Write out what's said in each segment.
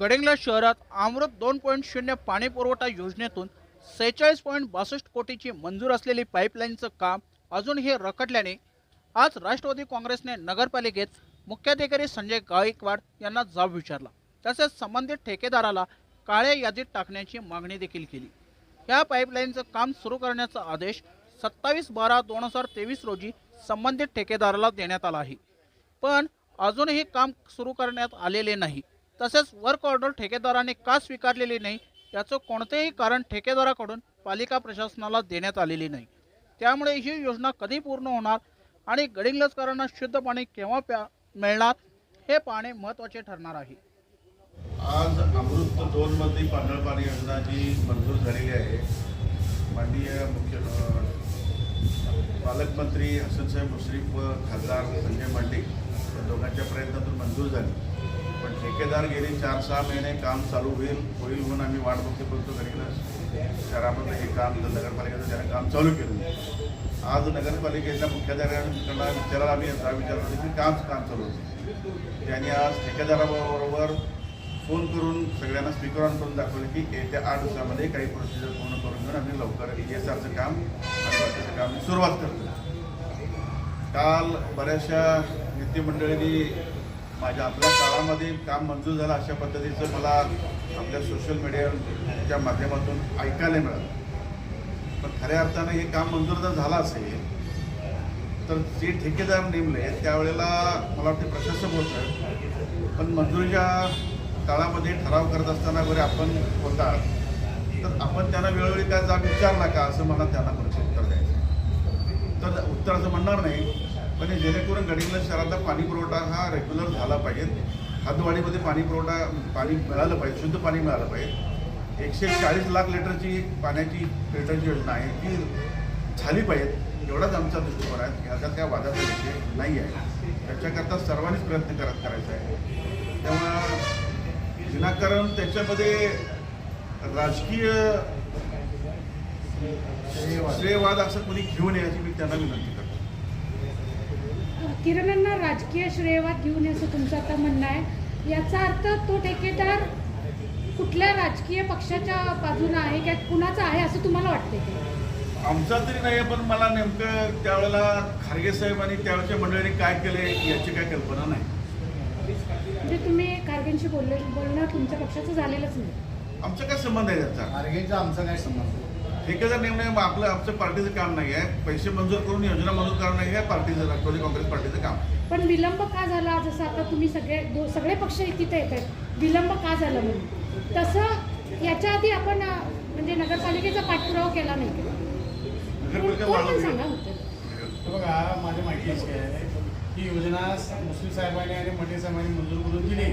गडिंग्लज शहरात अमृत दोन पॉईंट शून्य पाणी पुरवठा योजनेतून सेहेचाळीस पॉईंट बासष्ट कोटीची मंजूर असलेली पाईपलाईनचं काम अजूनही रखडल्याने आज राष्ट्रवादी काँग्रेसने नगरपालिकेत मुख्याधिकारी संजय गायकवाड यांना जाब विचारला. तसेच संबंधित ठेकेदाराला काळ्या यादीत टाकण्याची मागणी देखील केली. या पाईपलाईनचं काम सुरू करण्याचा आदेश सत्तावीस बारा दोन हजार तेवीस रोजी संबंधित ठेकेदाराला देण्यात आला आहे. पण अजूनही काम सुरू करण्यात आलेले नाही. तसेच वर्क ऑर्डर ठेकेदाराने का स्वीकारलेली नाही याचं कोणतेही कारण ठेकेदाराकडून पालिका प्रशासनाला देण्यात आलेली नाही. त्यामुळे ही योजना कधी पूर्ण होणार आणि गडिंगलजकरांना शुद्ध पाणी केव्हा प्या मिळणार हे पाहणे महत्त्वाचे ठरणार आहे. आज अमृत दोन पाणी योजना जी मंजूर झालेली आहे माननीय मुख्य पालकमंत्री हसनसाहेब मुश्रीफ व खासदार संजय मांडे या दोघांच्या प्रयत्नातून मंजूर झाली. ठेकेदार गेले चार सहा महिने काम चालू होईल होईल म्हणून आम्ही वाट बघते बघतो गडिंग्लज शहरामध्ये हे काम नगरपालिकेचं त्याने काम चालू केलं आज नगरपालिकेच्या मुख्याधिकाऱ्यांकडे विचारायला आम्ही असा विचार की काम काम चालू होतं. त्यांनी आज ठेकेदाराबरोबर फोन करून सगळ्यांना स्पीकर ऑन करून दाखवले की येत्या आठ दिवसामध्ये काही प्रोसिजर पूर्ण करून घेऊन आम्ही लवकर ई एस आरचं काम आणि काम सुरुवात करतो काल बऱ्याचशा नेतेमंडळींनी माझ्या आपल्या काळामध्ये काम मंजूर झालं अशा पद्धतीचं मला आपल्या सोशल मीडियाच्या माध्यमातून ऐकायला मिळालं. पण खऱ्या अर्थानं हे काम मंजूर जर झालं असेल तर जे ठेकेदार नेमले त्यावेळेला मला वाटते प्रशस्त होतं. पण मंजुरीच्या काळामध्ये ठराव करत असताना वगैरे आपण होता तर आपण त्यांना वेळोवेळी काय जाब विचारला का असं मला त्यांना पुढचं उत्तर द्यायचं. तर उत्तर असं म्हणणार नाही पण हे जेणेकरून गडिंग्लज शहरातला पाणी पुरवठा हा रेग्युलर झाला पाहिजे. हातवाडीमध्ये पाणी पुरवठा पाणी मिळालं पाहिजे शुद्ध पाणी मिळालं पाहिजे. एकशे चाळीस लाख लिटरची पाण्याची फिल्टरची योजना आहे. ती झाली पाहिजे. एवढाच आमचा दृष्टिकोन आहे. ह्याचा त्या वादाचा विषय नाही आहे. त्याच्याकरता सर्वांनीच प्रयत्न करत करायचा आहे. त्यामुळं विनाकारण त्याच्यामध्ये राजकीय श्रेयवाद असं कोणी घेऊ नये अशी मी त्यांना विनंती करतो. किरणांना राजकीय श्रेयवाद घेऊन ये असं तुमचं आता म्हणणं आहे. याचा अर्थ तो ठेकेदार कुठल्या राजकीय पक्षाच्या बाजूने आहे किंवा कुणाचा आहे असं तुम्हाला वाटते आमचा तरी नाही पण मला नेमकं त्यावेळेला खारगे साहेब आणि त्यावेळच्या मंडळीने काय केले याची काय कल्पना नाही. म्हणजे तुम्ही खारगेंशी बोलले बोलणं तुमच्या पक्षाचं झालेलंच नाही. आमचा काय संबंध आहे त्याचा? आर्गेचा आमचा काय संबंध ठेकेदार मग आपलं आमचं पार्टीचं काम नाही आहे पैसे मंजूर करून योजना मंजूर करणं हे पार्टीचं राष्ट्रवादी काँग्रेस पार्टीचं काम आहे. पण विलंब का झाला जसं आता तुम्ही सगळे दो सगळे पक्ष तिथे येत आहेत विलंब का झाला म्हणून तसं याच्या आधी आपण अं, म्हणजे नगरपालिकेचा पाठपुरावा केला नाही का? नगरपालिका कोण पण वाढवली. सांगा होतं हे बघा माझी माहिती अशी आहे ही योजना मुस्लिम साहेबांनी आणि मंडळी साहेबांनी मंजूर करून दिली.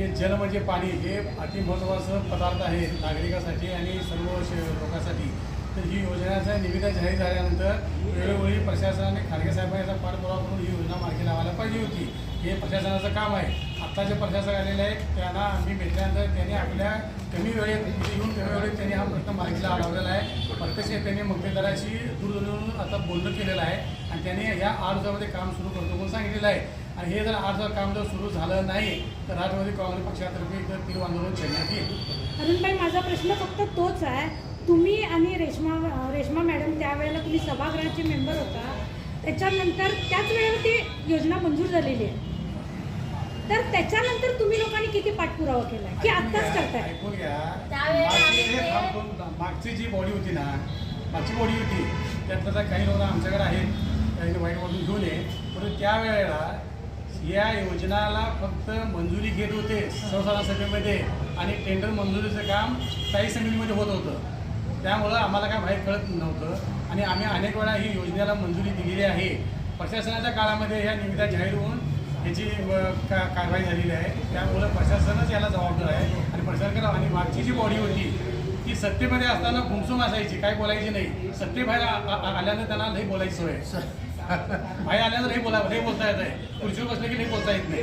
हे जल म्हणजे पाणी हे अति महत्त्वाचं पदार्थ आहे नागरिकासाठी आणि सर्व श- लोकांसाठी. तर ही योजनेचा निविदा जाहीर झाल्यानंतर वेळोवेळी प्रशासनाने खारगे साहेबांनी याचा पाठपुरावा करून ही योजना मार्गी लावायला पाहिजे होती. हे प्रशासनाचं काम आहे. आत्ता जे प्रशासक आलेले आहेत त्यांना आम्ही भेटल्यानंतर त्यांनी आपल्या कमी वेळेत येऊन कमी वेळेत त्यांनी हा प्रश्न मार्गीला अडवलेला आहे. प्रत्यक्ष त्यांनी मक्तेदाराशी दूरध्वनीवरून आता बोलणं केलेलं आहे आणि त्यांनी या आठ दिवसामध्ये काम सुरू करतो म्हणून सांगितलेलं आहे. आणि हे जर आठ दिवसात काम जर सुरू झालं नाही तर राष्ट्रवादी काँग्रेस पक्षातर्फे इथं तीव्र आंदोलन छेडण्यात येईल. काही माझा प्रश्न फक्त तोच आहे. तुम्ही आणि रेश्मा रेश्मा मॅडम त्यावेळेला तुम्ही सभागृहाचे मेंबर होता. त्याच्यानंतर त्याच वेळेवर ती योजना मंजूर झालेली आहे. तर त्याच्यानंतर तुम्ही लोकांनी किती पाठपुरावा केला की आत्ताच करताय? ऐकून घ्या. त्यावेळेला मागची- थांब मागची जी बॉडी होती ना मागची बॉडी होती त्यातलं तर काही लोक आमच्याकडे आहेत काही वाईट वाटून घेऊन ये. परंतु त्यावेळेला या योजनाला फक्त मंजुरी घेत होते संसाधन सभेमध्ये आणि टेंडर मंजुरीचं काम स्थायी समितीमध्ये होत होतं. त्यामुळं आम्हाला काय माहीत कळत नव्हतं आणि आम्ही अनेक वेळा ही योजनेला मंजुरी दिलेली आहे. प्रशासनाच्या काळामध्ये ह्या निविदा जाहीर होऊन याची अ, का कारवाई झालेली आहे. त्यामुळं प्रशासनच याला जबाबदार आहे. आणि प्रशासन आणि मागची जी बॉडी होती ती सत्तेमध्ये असताना घुमसून असायची. काय बोलायची नाही. सत्तेबाहेर आ- आ- आल्यानं त्यांना नाही बोलायची सोय बाहेर आल्यानं नाही बोला नाही बोलता येत आहे. खुर्चीवर बसले की नाही बोलता येत नाही.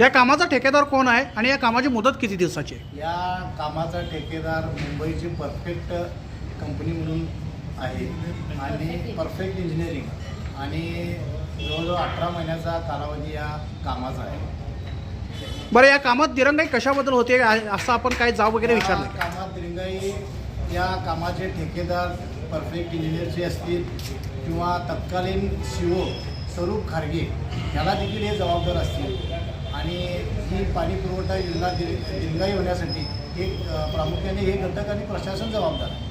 या कामाचा ठेकेदार कोण आहे आणि या कामाची मुदत किती दिवसाची आहे? या कामाचा ठेकेदार मुंबईची परफेक्ट कंपनी म्हणून आहे. आणि परफेक्ट इंजिनिअरिंग आणि जवळजवळ अठरा महिन्याचा कालावधी या कामाचा आहे. बरं या कामात दिरंगाई कशाबद्दल होते? आ- असं आपण काय जाब वगैरे या विचारलं कामात दिरंगाई या कामाचे ठेकेदार परफेक्ट इंजिनियरचे असतील किंवा तत्कालीन सीओ स्वरूप खारगे याला देखील हे जबाबदार असतील. आणि ही पाणी पुरवठा योजना दिर दिरंगाई होण्यासाठी एक अ, प्रामुख्याने हे घटक आणि प्रशासन जबाबदार आहे.